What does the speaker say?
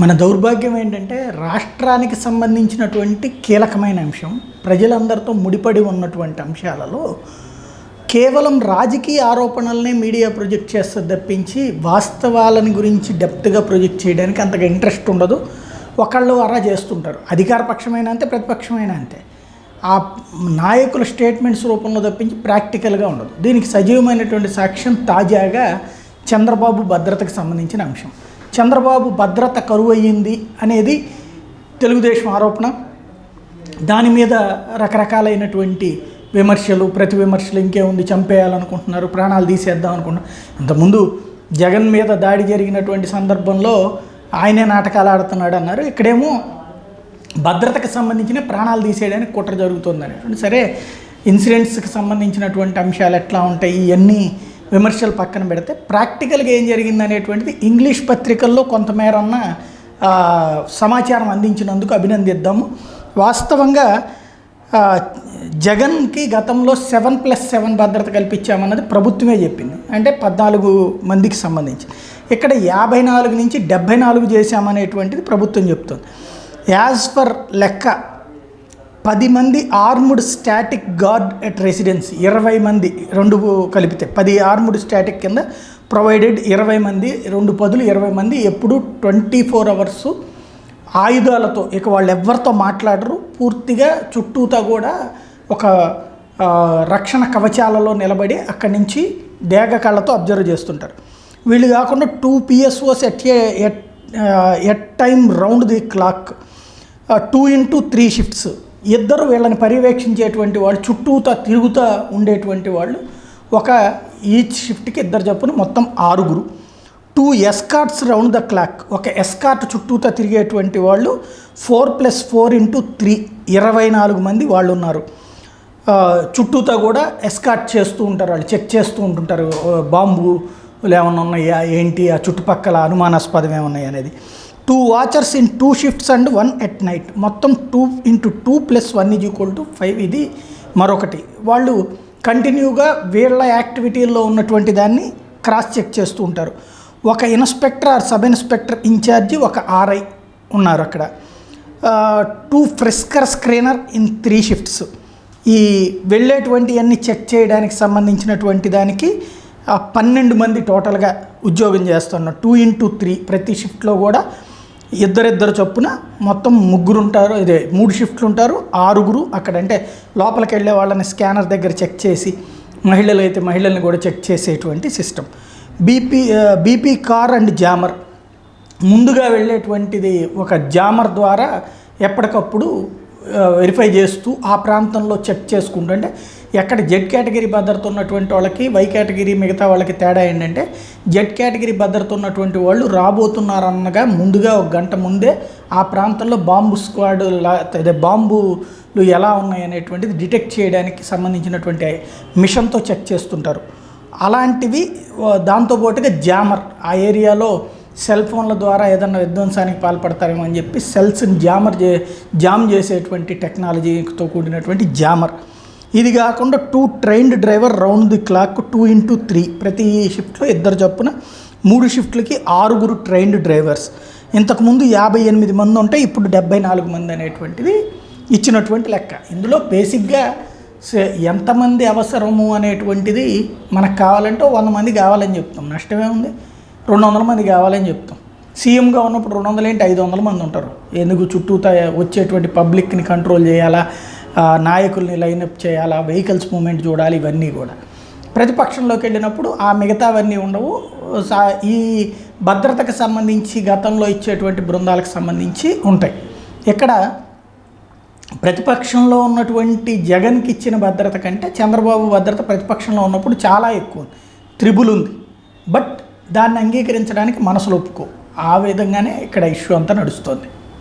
మన దౌర్భాగ్యం ఏంటంటే రాష్ట్రానికి సంబంధించినటువంటి కీలకమైన అంశం ప్రజలందరితో ముడిపడి ఉన్నటువంటి అంశాలలో కేవలం రాజకీయ ఆరోపణలనే మీడియా ప్రొజెక్ట్ చేస్తే తప్పించి వాస్తవాలను గురించి డెప్త్గా ప్రొజెక్ట్ చేయడానికి అంతగా ఇంట్రెస్ట్ ఉండదు. ఒకళ్ళు అరా చేస్తుంటారు. అధికార పక్షమైన అంతే ప్రతిపక్షమైన అంతే. ఆ నాయకుల స్టేట్మెంట్స్ రూపంలో తప్పించి ప్రాక్టికల్గా ఉండదు. దీనికి సజీవమైనటువంటి సాక్ష్యం తాజాగా చంద్రబాబు భద్రతకు సంబంధించిన అంశం. చంద్రబాబు భద్రత కరువు అయ్యింది అనేది తెలుగుదేశం ఆరోపణ. దాని మీద రకరకాలైనటువంటి విమర్శలు ప్రతి విమర్శలు ఇంకేముంది చంపేయాలనుకుంటున్నారు ప్రాణాలు తీసేద్దాం అనుకుంటున్నారు. ఇంతకుముందు జగన్ మీద దాడి జరిగినటువంటి సందర్భంలో ఆయనే నాటకాలు ఆడుతున్నాడు అన్నారు. ఇక్కడేమో భద్రతకు సంబంధించిన ప్రాణాలు తీసేయడానికి కుట్ర జరుగుతుంది అనేటువంటి సరే ఇన్సిడెంట్స్కి సంబంధించినటువంటి అంశాలు ఎట్లా ఉంటాయి ఇవన్నీ విమర్శలు పక్కన పెడితే ప్రాక్టికల్గా ఏం జరిగింది అనేటువంటిది ఇంగ్లీష్ పత్రికల్లో కొంతమేరన్న సమాచారం అందించినందుకు అభినందిద్దాము. వాస్తవంగా జగన్కి గతంలో సెవెన్ ప్లస్ సెవెన్ భద్రత కల్పించామన్నది ప్రభుత్వమే చెప్పింది. అంటే పద్నాలుగు మందికి సంబంధించి. ఇక్కడ యాభై నాలుగు నుంచి డెబ్భై నాలుగు చేశామనేటువంటిది ప్రభుత్వం చెప్తుంది. యాజ్ పర్ లెక్క పది మంది armed static guard at residency ఇరవై మంది రెండు కలిపితే. పది ఆర్ముడ్ స్టాటిక్ కింద ప్రొవైడెడ్ ఇరవై మంది రెండు పదులు ఇరవై మంది ఎప్పుడు ట్వంటీ ఫోర్ అవర్స్ ఆయుధాలతో ఇక వాళ్ళు ఎవరితో మాట్లాడరు. పూర్తిగా చుట్టూతా కూడా ఒక రక్షణ కవచాలలో నిలబడి అక్కడి నుంచి డేగ కళ్ళతో అబ్జర్వ్ చేస్తుంటారు. వీళ్ళు కాకుండా two PSOs at at at time round the clock two into three shifts. ఇద్దరు వీళ్ళని పర్యవేక్షించేటువంటి వాళ్ళు చుట్టూతా తిరుగుతూ ఉండేటువంటి వాళ్ళు. ఒక ఈచ్ షిఫ్ట్కి ఇద్దరు చొప్పున మొత్తం ఆరుగురు. Two escorts round the clock. ఒక ఎస్కార్ట్ చుట్టూతా తిరిగేటువంటి వాళ్ళు four plus four into three ఇరవై నాలుగు మంది వాళ్ళు ఉన్నారు చుట్టూతా కూడా ఎస్కార్ట్ చేస్తూ ఉంటారు వాళ్ళు చెక్ చేస్తూ ఉంటుంటారు. బాంబులు ఏమన్నా ఉన్నాయా ఏంటి ఆ చుట్టుపక్కల అనుమానాస్పదం ఏమన్నాయి అనేది. Two watchers in two shifts and one at night మొత్తం two into two plus one is equal to five ఇది మరొకటి. వాళ్ళు కంటిన్యూగా వీళ్ళ యాక్టివిటీల్లో ఉన్నటువంటి దాన్ని క్రాస్ చెక్ చేస్తూ ఉంటారు. ఒక inspector or sub inspector incharge ఒక ఆర్ఐ ఉన్నారు అక్కడ. Two frisker screener in three shifts ఈ వెళ్ళేటువంటి అన్ని చెక్ చేయడానికి సంబంధించినటువంటి దానికి పన్నెండు మంది టోటల్గా ఉద్యోగం చేస్తున్నారు. టూ ఇంటూ త్రీ ప్రతి షిఫ్ట్లో కూడా ఇద్దరిద్దరు చొప్పున మొత్తం ముగ్గురు ఉంటారు ఇదే మూడు షిఫ్ట్లు ఉంటారు ఆరుగురు అక్కడ అంటే లోపలికి వెళ్ళే వాళ్ళని స్కానర్ దగ్గర చెక్ చేసి మహిళలు అయితే మహిళల్ని కూడా చెక్ చేసేటువంటి system. BP BP car and jammer. ముందుగా వెళ్ళేటువంటిది ఒక జామర్ ద్వారా ఎప్పటికప్పుడు వెరిఫై చేస్తూ ఆ ప్రాంతంలో చెక్ చేసుకుంటూ అంటే ఎక్కడ జెడ్ కేటగిరీ భద్రత ఉన్నటువంటి వాళ్ళకి వై కేటగిరీ మిగతా వాళ్ళకి తేడా ఏంటంటే జెడ్ కేటగిరీ భద్రత ఉన్నటువంటి వాళ్ళు రాబోతున్నారన్నగా ముందుగా ఒక గంట ముందే ఆ ప్రాంతంలో బాంబు స్క్వాడ్ లా అదే బాంబులు ఎలా ఉన్నాయి అనేటువంటిది డిటెక్ట్ చేయడానికి సంబంధించినటువంటి మిషన్తో చెక్ చేస్తుంటారు. అలాంటివి దాంతోపాటుగా జామర్ ఆ ఏరియాలో సెల్ ఫోన్ల ద్వారా ఏదన్నా విధ్వంసానికి పాల్పడతారేమో అని చెప్పి సెల్స్ని జామర్ చే జామ్ చేసేటువంటి టెక్నాలజీతో కూడినటువంటి జామర్. ఇది కాకుండా two trained driver round the clock two into three. ప్రతి షిఫ్ట్లో ఇద్దరు చొప్పున మూడు షిఫ్ట్లకి ఆరుగురు ట్రైన్డ్ డ్రైవర్స్. ఇంతకుముందు యాభై ఎనిమిది మంది ఉంటే ఇప్పుడు డెబ్బై నాలుగు మంది అనేటువంటిది ఇచ్చినటువంటి లెక్క. ఇందులో బేసిక్గా సే- ఎంతమంది అవసరము అనేటువంటిది మనకు కావాలంటే వంద మంది కావాలని చెప్తాం. నష్టమే ఉంది. రెండు వందల మంది కావాలని చెప్తాం. సీఎంగా ఉన్నప్పుడు రెండు వందలు ఏంటి? ఐదు వందల మంది ఉంటారు. ఎందుకు చుట్టూ వచ్చేటువంటి పబ్లిక్ని కంట్రోల్ చేయాలా? నాయకుల్ని లైనప్ చేయాలా? వెహికల్స్ మూమెంట్ చూడాలి ఇవన్నీ కూడా. ప్రతిపక్షంలోకి వెళ్ళినప్పుడు ఆ మిగతావన్నీ ఉండవు. సా- ఈ భద్రతకు సంబంధించి గతంలో ఇచ్చేటువంటి బృందాలకు సంబంధించి ఉంటాయి. ఇక్కడ ప్రతిపక్షంలో ఉన్నటువంటి జగన్కి ఇచ్చిన భద్రత కంటే చంద్రబాబు భద్రత ప్రతిపక్షంలో ఉన్నప్పుడు చాలా ఎక్కువ త్రిబుల్ ఉంది. బట్ దాన్ని అంగీకరించడానికి మనసులో ఒప్పుకో. ఆ విధంగానే ఇక్కడ ఇష్యూ అంతా నడుస్తుంది.